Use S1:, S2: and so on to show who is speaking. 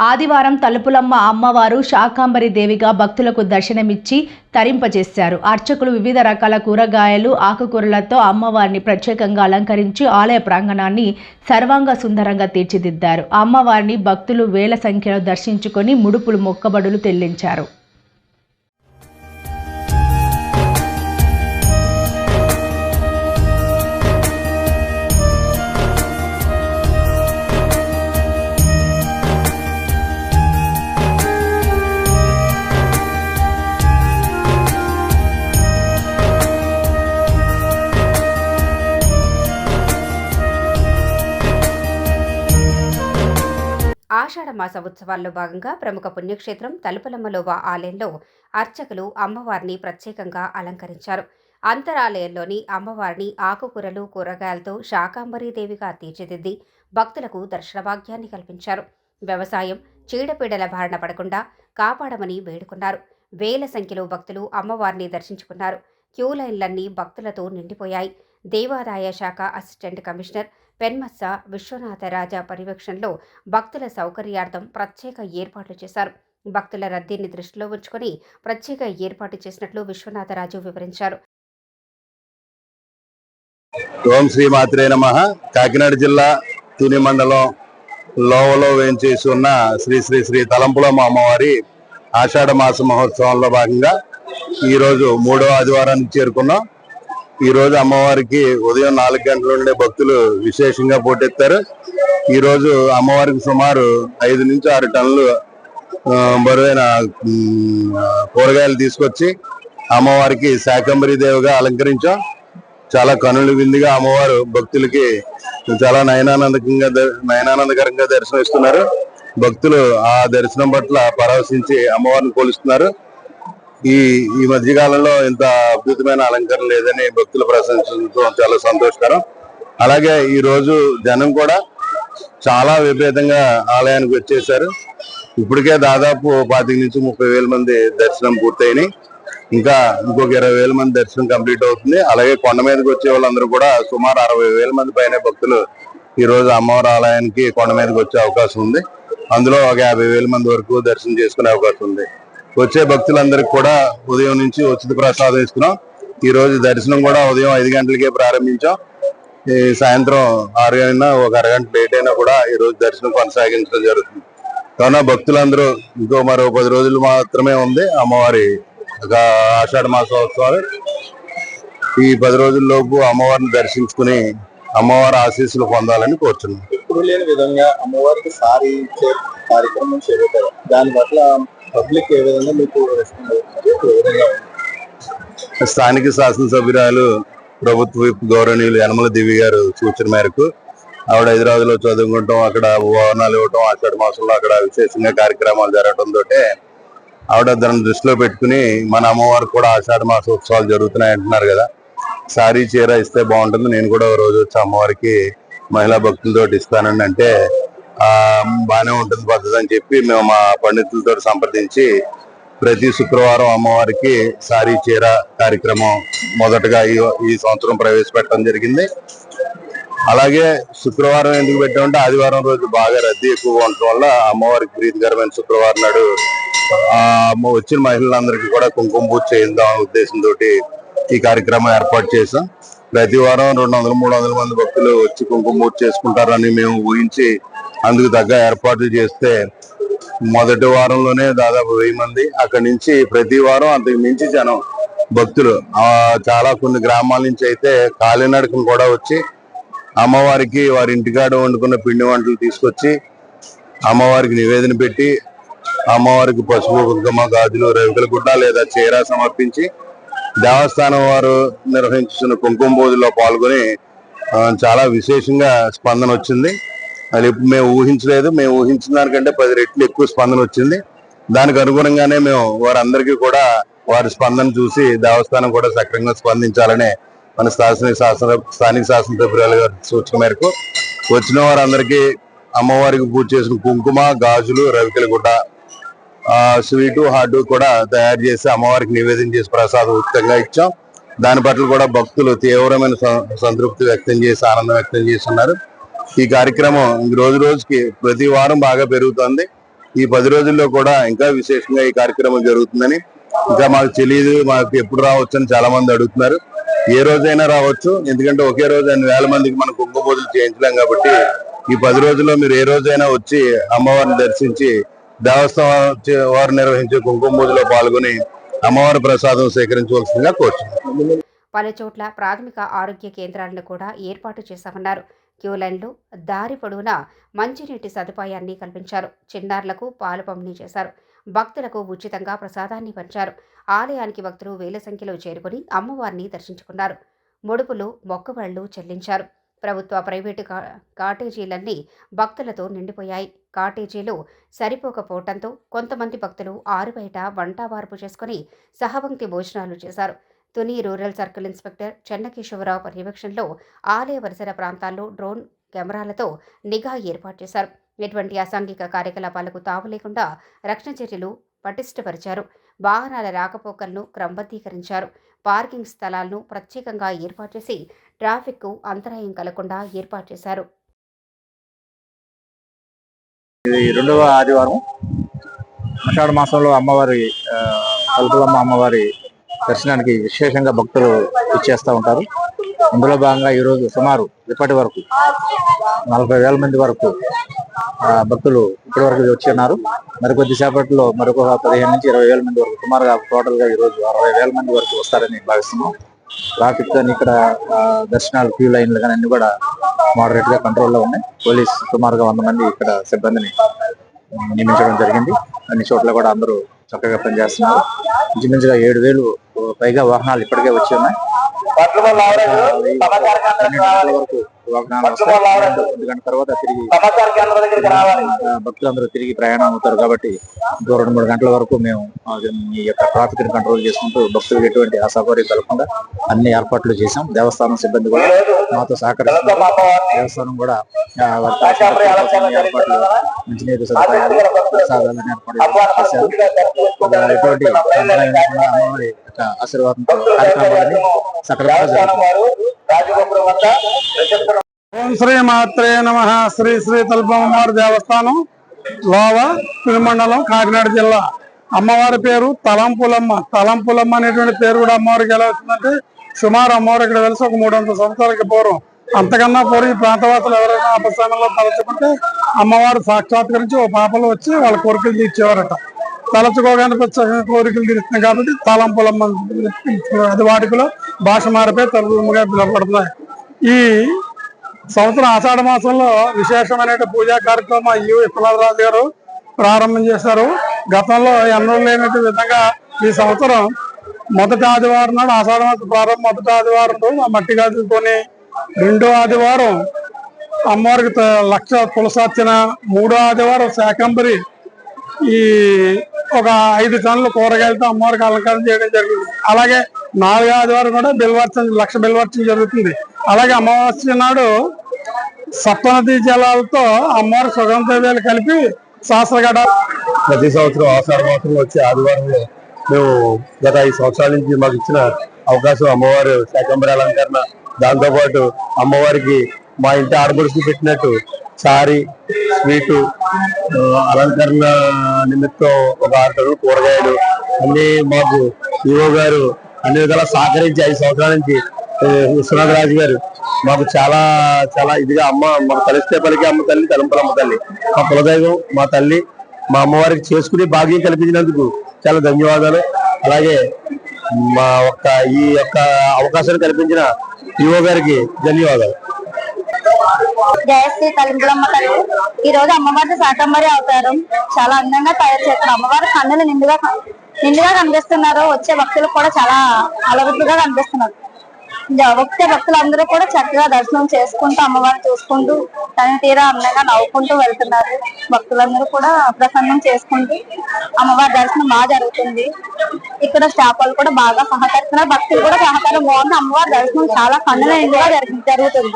S1: ఆదివారం తలుపులమ్మ అమ్మవారు శాకాంబరి దేవిగా భక్తులకు దర్శనమిచ్చి తరింపజేశారు. అర్చకులు వివిధ రకాల కూరగాయలు ఆకుకూరలతో అమ్మవారిని ప్రత్యేకంగా అలంకరించి ఆలయ ప్రాంగణాన్ని సర్వాంగ సుందరంగా తీర్చిదిద్దారు. అమ్మవారిని భక్తులు వేల సంఖ్యలో దర్శించుకొని ముడుపులు మొక్కబడులు చెల్లించారు
S2: ఆషాఢ మాస ఉత్సవాల్లో భాగంగా ప్రముఖ పుణ్యక్షేత్రం తలుపులమ్మలోవ ఆలయంలో అర్చకులు అమ్మవారిని ప్రత్యేకంగా అలంకరించారు. అంతరాలయంలోని అమ్మవారిని ఆకుకూరలు కూరగాయలతో శాకాంబరీదేవిగా తీర్చిదిద్ది భక్తులకు దర్శన భాగ్యాన్ని కల్పించారు. వ్యవసాయం చీడపీడల బారిన పడకుండా కాపాడమని వేడుకున్నారు. వేల సంఖ్యలో భక్తులు అమ్మవారిని దర్శించుకున్నారు. క్యూ లైన్లన్నీ భక్తులతో నిండిపోయాయి. దేవాదాయ శాఖ అసిస్టెంట్ కమిషనర్ పెన్మత్స విశ్వనాథరాజా పర్యవేక్షణలో భక్తుల సౌకర్యార్థం ప్రత్యేక ఏర్పాట్లు చేశారు. భక్తుల రద్దీని దృష్టిలో ఉంచుకొని ప్రత్యేక ఏర్పాటు చేసినట్లు విశ్వనాథరాజు వివరించారు.
S3: ఓం శ్రీ మాత్రే నమ. కాకినాడ జిల్లా తుని మండలం లోవలో వేంచేసి ఉన్న శ్రీ శ్రీ శ్రీ తలంపులమ్మ అమ్మవారి ఆషాఢ మాస మహోత్సవంలో భాగంగా ఈ రోజు మూడో ఆదివారానికి చేరుకున్నాం. ఈ రోజు అమ్మవారికి ఉదయం నాలుగు గంటల నుండి భక్తులు విశేషంగా పోటెత్తారు. ఈ రోజు అమ్మవారికి సుమారు ఐదు నుంచి ఆరు టన్నులు బరువైన కూరగాయలు తీసుకొచ్చి అమ్మవారికి శాకంబరి దేవిగా అలంకరించాం. చాలా కనుల విందుగా అమ్మవారు భక్తులకి చాలా నయనానందకంగా నయనానందకరంగా దర్శనం ఇస్తున్నారు భక్తులు ఆ దర్శనం పట్ల పరవశించి అమ్మవారిని కొలుస్తున్నారు. ఈ ఈ మధ్య కాలంలో ఇంత అద్భుతమైన అలంకరణ లేదని భక్తులు ప్రశంసించడం చాలా సంతోషకరం. అలాగే ఈ రోజు జనం కూడా చాలా విపరీతంగా ఆలయానికి వచ్చేసారు ఇప్పటికే దాదాపు పాతిక నుంచి ముప్పై వేల మంది దర్శనం పూర్తయినాయి. ఇంకా ఇంకొక ఇరవై వేల మంది దర్శనం కంప్లీట్ అవుతుంది. అలాగే కొండ మీదకి వచ్చే వాళ్ళందరూ కూడా సుమారు అరవై వేల మంది పైన భక్తులు ఈ రోజు అమ్మవారి ఆలయానికి కొండ మీదకి వచ్చే అవకాశం ఉంది. అందులో ఒక యాభై వేల మంది వరకు దర్శనం చేసుకునే అవకాశం ఉంది. వచ్చే భక్తులందరికీ కూడా ఉదయం నుంచి ఉచిత ప్రసాదం ఇస్తున్నాం. ఈ రోజు దర్శనం కూడా ఉదయం ఐదు గంటలకే ప్రారంభించాం. ఈ సాయంత్రం ఆరు అయినా ఒక అరగంట లేట్ అయినా కూడా ఈ రోజు దర్శనం కొనసాగించడం జరుగుతుంది. కావున భక్తులందరూ ఇంకో మరో పది రోజులు మాత్రమే ఉంది. అమ్మవారి ఒక ఆషాఢ మాసోత్సవాలు. ఈ పది రోజుల్లోపు అమ్మవారిని దర్శించుకుని అమ్మవారి ఆశీస్సులు పొందాలని కోరుచున్నాం.
S4: ఇప్పుడు లేని విధంగా అమ్మవారికి సారీ ఇచ్చే కార్యక్రమం చేపట్టారు దాని పట్ల పబ్లిక్ ఏ విధంగా మీకు
S3: స్థానిక శాసనసభ్యురాలు ప్రభుత్వ గౌరవనీయులు యనమల దివి గారు సూచన మేరకు ఆవిడ హైదరాబాద్లో చదువుకుంటాం అక్కడ వాహనాలు ఇవ్వటం ఆషాఢ మాసంలో అక్కడ విశేషంగా కార్యక్రమాలు జరగడంతో ఆవిడ దాన్ని దృష్టిలో పెట్టుకుని మన అమ్మవారు కూడా ఆషాఢ మాస ఉత్సవాలు జరుగుతున్నాయి అంటున్నారు కదా. సారీ చీర ఇస్తే బాగుంటుంది నేను కూడా ఒక రోజు వచ్చి అమ్మవారికి మహిళా భక్తులతో ఇస్తానండి అంటే బాగానే ఉంటుంది పద్ధతి అని చెప్పి మేము మా పండితులతో సంప్రదించి ప్రతి శుక్రవారం అమ్మవారికి సారీ చీర కార్యక్రమం మొదటగా ఈ ఈ సంవత్సరం ప్రవేశపెట్టడం జరిగింది. అలాగే శుక్రవారం ఎందుకు పెట్టామంటే ఆదివారం రోజు బాగా రద్దీ ఎక్కువగా ఉండటం వల్ల అమ్మవారికి ప్రీతికరమైన శుక్రవారం నాడు అమ్మ వచ్చిన మహిళలందరికీ కూడా కుంకుమ పూజ చేద్దాం ఉద్దేశంతో ఈ కార్యక్రమం ఏర్పాటు చేసాం ప్రతి వారం రెండు వందల మూడు వందల మంది భక్తులు వచ్చి కుంకుమ పూజ చేసుకుంటారని మేము ఊహించి అందుకు తగ్గ ఏర్పాట్లు చేస్తే మొదటి వారంలోనే దాదాపు వెయ్యి మంది. అక్కడి నుంచి ప్రతి వారం అంతకు మించి జనం భక్తులు. చాలా కొన్ని గ్రామాల నుంచి అయితే కాలినడకం కూడా వచ్చి అమ్మవారికి వారి ఇంటికాడ వండుకున్న పిండి వంటలు తీసుకొచ్చి అమ్మవారికి నివేదన పెట్టి అమ్మవారికి పసుపు కుంకుమ గాజులు రవికల గుడ్డ లేదా చీర సమర్పించి దేవస్థానం వారు నిర్వహించిన కుంకుమ పూజలో పాల్గొని చాలా విశేషంగా స్పందన వచ్చింది. అది మేము ఊహించలేదు. మేము ఊహించిన దానికంటే పది రెట్లు ఎక్కువ స్పందన వచ్చింది. దానికి అనుగుణంగానే మేము వారందరికీ కూడా వారి స్పందన చూసి దేవస్థానం కూడా సక్రమంగా స్పందించాలనే మన శాసన శాసన స్థానిక శాసనసభ్యురాలు గారి సూచన మేరకు వచ్చిన వారందరికీ అమ్మవారికి పూజ చేసిన కుంకుమ గాజులు రవికల గుడ్డ స్వీటు హార్డ్ కూడా తయారు చేసి అమ్మవారికి నివేదన చేసి ప్రసాదం ఉచితంగా ఇచ్చాం. దాని పట్ల కూడా భక్తులు తీవ్రమైన సంతృప్తి వ్యక్తం చేసి ఆనందం వ్యక్తం చేస్తున్నారు ఈ కార్యక్రమం రోజు రోజుకి ప్రతి వారం బాగా పెరుగుతుంది. ఈ పది రోజుల్లో కూడా ఇంకా విశేషంగా ఈ కార్యక్రమం జరుగుతుందని ఇంకా మాకు తెలియదు మాకు ఎప్పుడు రావచ్చు అని చాలా మంది అడుగుతున్నారు. ఏ రోజైనా రావచ్చు ఎందుకంటే ఒకే రోజు అన్ని వేల మందికి మనం కుంభ పూజలు చేయించలేం కాబట్టి ఈ పది రోజుల్లో మీరు ఏ రోజైనా వచ్చి అమ్మవారిని దర్శించి దేవస్థానం వారు నిర్వహించే కుంకుమ పూజలో పాల్గొని అమ్మవారి ప్రసాదం సేకరించవలసిందిగా కోరుతున్నాను
S2: పలు చోట్ల ప్రాథమిక ఆరోగ్య కేంద్రాలను కూడా ఏర్పాటు చేశామన్నారు. క్యూ లైన్లు దారి పొడవునా మంచినీటి సదుపాయాన్ని కల్పించారు. చిన్నారులకు పాలు పంపిణీ చేశారు. భక్తులకు ఉచితంగా ప్రసాదాన్ని పంచారు. ఆలయానికి భక్తులు వేల సంఖ్యలో చేరుకుని అమ్మవారిని దర్శించుకున్నారు. ముడుపులు మొక్కుబళ్ళు చెల్లించారు. ప్రభుత్వ ప్రైవేటు కా కాటేజీలన్నీ భక్తులతో నిండిపోయాయి. కాటేజీలు సరిపోకపోవటంతో కొంతమంది భక్తులు ఆరుబయట వంటవార్పు చేసుకుని సహవంక్తి భోజనాలు చేశారు. Tuni rural circle inspector Chennakeshavarao పర్యవేక్షణలో ఆలయ పరిసర ప్రాంతాల్లో డ్రోన్ కెమెరాలతో నిఘా ఏర్పాటు చేశారు. ఎటువంటి అసాంఘిక కార్యకలాపాలకు తావు లేకుండా రక్షణ చర్యలు పటిష్టపరిచారు. వాహనాల రాకపోకలను క్రమబద్ధీకరించారు. పార్కింగ్ స్థలాలను ప్రత్యేకంగా ఏర్పాటు చేసి ట్రాఫిక్కు అంతరాయం కలగకుండా ఏర్పాటు చేశారు.
S5: ఇది రెండవ ఆదివారం. ఆషాఢ మాసంలో అమ్మవారి కల్పలమ్మ అమ్మవారి దర్శనానికి విశేషంగా భక్తులు ఇచ్చేస్తూ ఉంటారు. అందులో భాగంగా ఈరోజు సుమారు ఇప్పటి వరకు నలభై వేల మంది వరకు ఆ, భక్తులు ఇప్పటి వరకు వచ్చి ఉన్నారు. మరి కొద్దిసేపట్లో మరొక పదిహేను నుంచి ఇరవై వేల మంది వరకు సుమారుగా టోటల్గా ఈరోజు అరవై వేల మంది వరకు వస్తారని భావిస్తున్నాం. ట్రాఫిక్ కానీ ఇక్కడ ఆ, దర్శనాలు క్యూ లైన్లు కానీ అన్ని కూడా మోడరేట్గా కంట్రోల్లో ఉన్నాయి. పోలీస్ సుమారుగా వంద మంది ఇక్కడ సిబ్బందిని నియమించడం జరిగింది. అన్ని చోట్ల కూడా అందరూ చక్కగా పనిచేస్తున్నారు ఇంచుమించుగా ఏడు వేలు పైగా వాహనాలు ఇప్పటికే వచ్చి ఉన్నాయి. వరకు వాహనాలు వస్తాయి పన్నెండు ఒంటి గంట తర్వాత తిరిగి భక్తులందరూ తిరిగి ప్రయాణం అవుతారు కాబట్టి ఇంకో రెండు మూడు గంటల వరకు మేము ఈ యొక్క ట్రాఫిక్ని కంట్రోల్ చేసుకుంటూ భక్తులకు ఎటువంటి అసౌకర్యం కలగకుండా అన్ని ఏర్పాట్లు చేశాం. దేవస్థానం సిబ్బంది కూడా మాతో సహకరిస్తున్నారు. దేవస్థానం కూడా ఏర్పాట్లు మంచినీరు సదుపాయాలు ప్రసాదాలను ఏర్పాట్లు చేశారు. ఎటువంటి అమ్మవారి యొక్క ఆశీర్వాదంతో కార్యక్రమాలని సక్రమంగా
S6: ఓం శ్రీ మాత్రే నమ. శ్రీ శ్రీ తల్పమ్మవారి దేవస్థానం లోవ తిరుమండలం కాకినాడ జిల్లా. అమ్మవారి పేరు తలంపులమ్మ. తలంపులమ్మ అనేటువంటి పేరు కూడా అమ్మవారికి ఎలా వచ్చిందంటే సుమారు అమ్మవారు ఇక్కడ వెలిసి ఒక మూడు వందల సంవత్సరాలకి పూర్వం. అంతకన్నా పూర్వం ఈ ప్రాంతవాసులు ఎవరైనా అపస్థానంలో తలచుకుంటే అమ్మవారు సాక్షాత్కరించి ఓ పాపలు వచ్చి వాళ్ళ కోరికలు తీర్చేవారట. తలచుకోగానే కోరికలు తీరుతున్నాయి కాబట్టి తలంపులమ్మ అది వాటికలో భాష మారిపోయి తలుపులమ్మగా పిలువబడుతున్నాయి. ఈ సంవత్సరం ఆషాఢ మాసంలో విశేషమైన పూజా కార్యక్రమం ఈ విశ్వనాథరాజు గారు ప్రారంభం చేశారు. గతంలో ఎన్నో లేనటువంటి విధంగా ఈ సంవత్సరం మొదటి ఆదివారం నాడు ఆషాఢ మాసం ప్రారంభం మొదటి ఆదివారం రోజు ఆ మట్టి గాజులతోని రెండో ఆదివారం అమ్మవారికి త- లక్ష తులసార్చన మూడో ఆదివారం శాకంబరి ఈ ఒక ఐదు టన్నుల కూరగాయలతో అమ్మవారికి అలంకారం చేయడం జరుగుతుంది అలాగే నాలుగో ఆదివారం కూడా బిల్వర్చన లక్ష బిల్వర్చన జరుగుతుంది. అలాగే అమావాస్య నాడు సప్తనదీ జలాలతో అమ్మవారి సుగంధవేలు కలిపి శాస్త్రగడ
S3: ప్రతి సంవత్సరం ఆషాఢ మాసంలో వచ్చే ఆదివారంలో మేము గత ఐదు సంవత్సరాల నుంచి మాకు ఇచ్చిన అవకాశం అమ్మవారు శాకంబరి అలంకరణ. దాంతో పాటు అమ్మవారికి మా ఇంటి ఆడపడుచుకు పెట్టినట్టు సారీ స్వీటు అలంకరణ నిమిత్తం ఒక ఆరు కూరగాయలు అన్నీ మాకు ఈవో గారు అన్ని విధాలా సహకరించి ఐదు సంవత్సరాల నుంచి విశ్వనాథ్ విశ్వనాథరాజు గారు మాకు చాలా చాలా ఇదిగా అమ్మ మాకు కలిస్తే పలికి అమ్మ తల్లి తలంపలమ్మ తల్లి. మా కులదైవం మా తల్లి మా అమ్మవారికి చేసుకుని భాగ్యం కల్పించినందుకు చాలా ధన్యవాదాలు. అలాగే మా ఒక్క ఈ యొక్క అవకాశాన్ని కల్పించిన యువ గారికి ధన్యవాదాలు.
S7: జయశ్రీ తలింపులమ్మ తల్లి. ఈ రోజు అమ్మవారి శాకంబరి అవతారం చాలా అందంగా తయారు చేస్తారు. అమ్మవారి కన్నులు నిండుగా నిండుగా కనిపిస్తున్నారు. వచ్చే భక్తులు కూడా చాలా అలవట్టుగా కనిపిస్తున్నారు. ఇంకా వచ్చే భక్తులందరూ కూడా చక్కగా దర్శనం చేసుకుంటూ అమ్మవారిని చూసుకుంటూ తన తీరా అందంగా నవ్వుకుంటూ వెళ్తున్నారు. భక్తులందరూ కూడా ప్రసన్నం చేసుకుంటూ అమ్మవారి దర్శనం బాగా జరుగుతుంది. ఇక్కడ స్టాఫ్ వాళ్ళు కూడా బాగా సహకరిస్తున్నారు. భక్తులు కూడా సహకారం బాగుంది అమ్మవారి దర్శనం చాలా కన్నుల జరుగుతుంది.